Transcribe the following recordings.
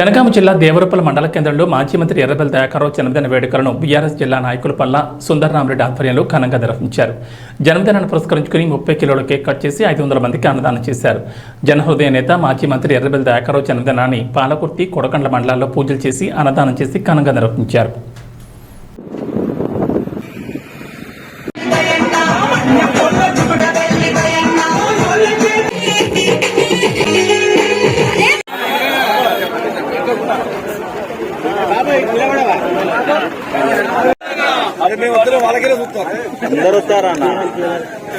జనగామ జిల్లా దేవరపల్లి మండల కేంద్రంలో మాజీ మంత్రి ఎర్రబెల్లి దయాకరావు జన్మదిన వేడుకలను బీఆర్ఎస్ జిల్లా నాయకుల పల్ల సుందరరామరెడ్డి ఆధ్వర్యంలో ఘనంగా నిర్వహించారు. జన్మదినాన్ని పురస్కరించుకుని ముప్పై కిలోల కేక్ కట్ చేసి ఐదు వందల మందికి అన్నదానం చేశారు. జనహృదయ నేత మాజీ మంత్రి ఎర్రబెల్లి దయాకరావు జన్మదినాన్ని పాలకుర్తి కొడకండ్ల మండలాల్లో పూజలు చేసి అన్నదానం చేసి ఘనంగా నిర్వహించారు. అది మేము వద్దరు వాళ్ళకే చూస్తాం అందరు వస్తారన్న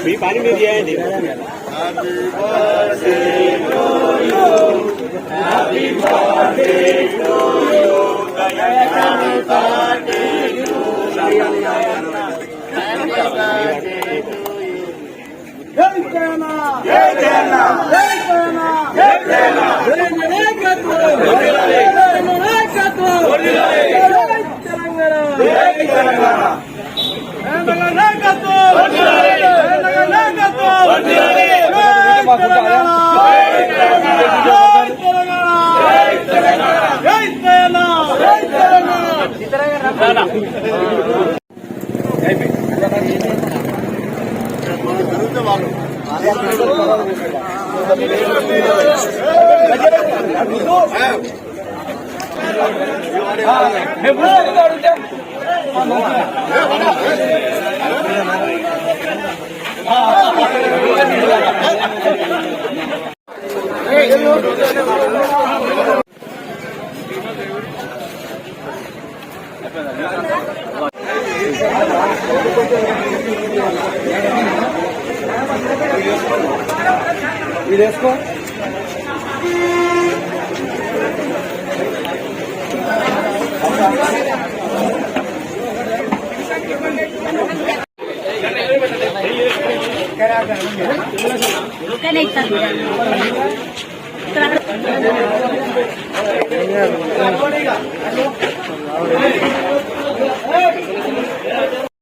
మీ పని మీరు చేయండి. Hey, ఇది వేసుకో ఇక్కడ